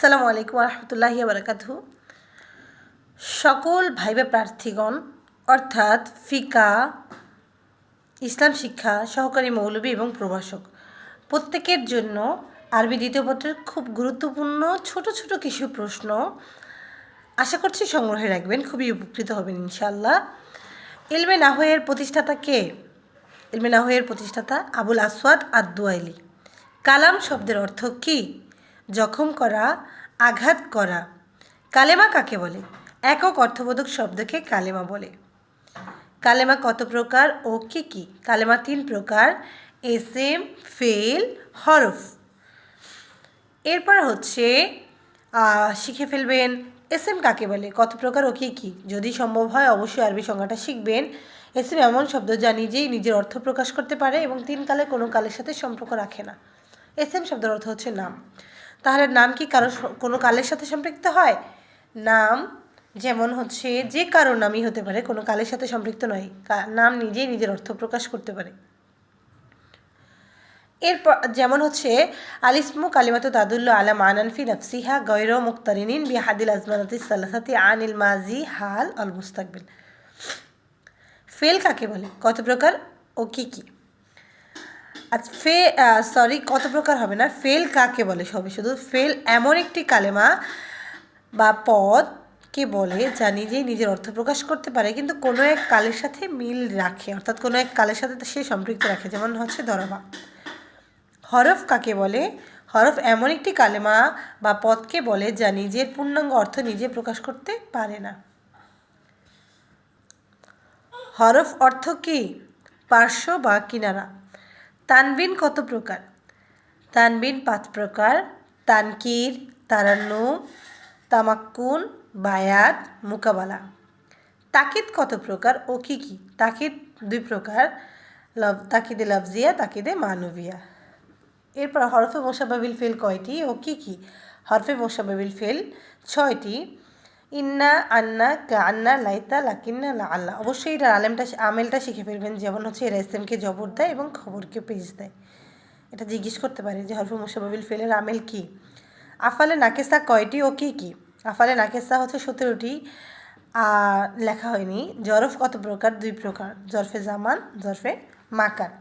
আসসালামু আলাইকুম রহমতুল্লাহি বারাকাতু সকল ভাইবে প্রার্থীগণ, অর্থাৎ ফিকা, ইসলাম শিক্ষা, সহকারী মৌলবী এবং প্রভাষক, প্রত্যেকের জন্য আরবি দ্বিতীয় পত্রের খুব গুরুত্বপূর্ণ ছোট ছোট কিছু প্রশ্ন আশা করছি সংগ্রহে রাখবেন, খুবই উপকৃত হবেন ইনশাল্লাহ ইলমে নাহয়ের প্রতিষ্ঠাতা কে? ইলমে নাহয়ের প্রতিষ্ঠাতা আবুল আসওয়াদ আদুয়াইলি কালাম শব্দের অর্থ কী? জখম করা, আঘাত করা। কালেমা কাকে বলে? একক অর্থবোধক শব্দকে কালেমা বলে। কালেমা কত প্রকার ও কী কী? কালেমা তিন প্রকার এস এম ফেল, হরফ। এরপর হচ্ছে শিখে ফেলবেন এস এম কাকে বলে? কত প্রকার ও কী কী? যদি সম্ভব হয়, অবশ্যই আরবি সংজ্ঞাটা শিখবেন। এস এম এমন শব্দ যা নিজেই নিজের অর্থ প্রকাশ করতে পারে এবং তিন কালে কোনো কালের সাথে সম্পর্ক রাখে না। এস এম শব্দের অর্থ হচ্ছে নাম। তাহলে নাম কি কারও কোনো কালের সাথে সম্পৃক্ত হয়? নাম যেমন হচ্ছে, যে কারও নামই হতে পারে, কোনো কালের সাথে সম্পৃক্ত নয়। নাম নিজেই নিজের অর্থ প্রকাশ করতে পারে। এরপর যেমন হচ্ছে, আলিসমু কালিমাতু তাদুল্ল আলা মানানফি নফসিহা গৈর মুক্তারিনিন হাদিল আজমানাতি সালাসাতি আনিল মাজি হাল আল মুস্তাকবিল। ফেল কাকে বলে? কত প্রকার ও কী কী? আজ ফে সরি কত প্রকার হবে না? ফেল কাকে বলে? সবে শুধু ফেল এমন একটি কালেমা বা পদকে বলে যা নিজেই নিজের অর্থ প্রকাশ করতে পারে, কিন্তু কোনো এক কালের সাথে মিল রাখে। অর্থাৎ কোনো এক কালের সাথে সে সম্পৃক্ত রাখে। যেমন হচ্ছে ধরবা হরফ কাকে বলে? হরফ এমন একটি কালেমা বা পদকে বলে যা নিজের পূর্ণাঙ্গ অর্থ নিজে প্রকাশ করতে পারে না। হরফ অর্থ কি? পার্শ্ব বা কিনারা। তানবিন কত প্রকার? তানবিন পাঁচ প্রকার। তানকির, তারান্নু, তামাক্কুন, বায়াত, মুকাবালা। তাকিদ কত প্রকার ও কী কী? তাকিদ দুই প্রকার। লব তাকিদে লফজিয়া, তাকিদে মানবিয়া। এরপর হরফে মোসাবাবিল ফেল কয়টি ও কী কী? হরফে মোসাবাবিল ফেল ছয়টি। ইন্না আন্না আন্না লাইতা লাকিন্না লা আল্লাহ অবশ্যই এটা আলেমটা আমেলটা শিখে ফেলবেন, যেমন হচ্ছে এরা এসএমকে জবর দেয় এবং খবরকে পেজ দেয়। এটা জিজ্ঞেস করতে পারে যে হরফে মুসাবাবিল ফেলের আমেল কি? আফালে নাকেসা কয়টি ও কী কী? আফালে নাকেসা হচ্ছে সতেরোটি লেখা হয়নি। জরফ কত প্রকার? দুই প্রকার। জরফে জামান, জরফে মাকার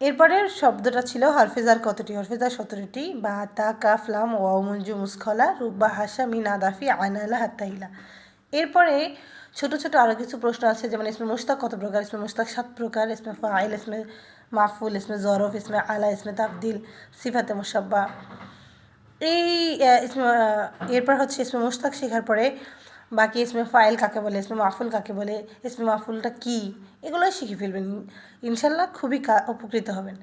এরপরের শব্দটা ছিল হরফেজার কতটি? হরফেজার সতেরোটি। বা, তা কাফলাম ওয়াও মঞ্জু মুসখলা, রুব্বা, হাসা, মিন, আদাফি আয়নালা হাত্তাহিলা এরপরে ছোট ছোট আরও কিছু প্রশ্ন আছে, যেমন ইসমে মুস্তাক কত প্রকার? ইসমে মুস্তাক সাত প্রকার, ইসমে ফাইল, ইসমে মাহফুল ইসমে জরফ, ইসমে আলা, ইসমে তাবদিল, সিফাতে মুসাব্বা এই ইসমে এরপর হচ্ছে ইসমে মুস্তাক শেখার পরে বাকি ইসমে ফাইল কাকে বলে ইসমে মাহফুল কাকে বলে ইসমে মাহফুলটা কী? এগুলোই শিখে ফেলবেন। ইনশাল্লাহ খুবই উপকৃত হবেন।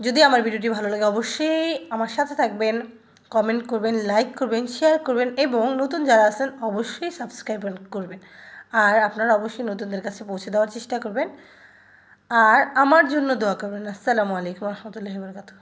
যদি আমার ভিডিওটি ভালো লাগে, অবশ্যই আমার সাথে থাকবেন কমেন্ট করবেন লাইক করবেন শেয়ার করবেন এবং নতুন যারা আছেন, অবশ্যই সাবস্ক্রাইব করবেন। আর আপনারা অবশ্যই নতুনদের কাছে পৌঁছে দেওয়ার চেষ্টা করবেন। আর আমার জন্য দোয়া করবেন। আসসালামু আলাইকুম রহমতুল্লাহ বরকাত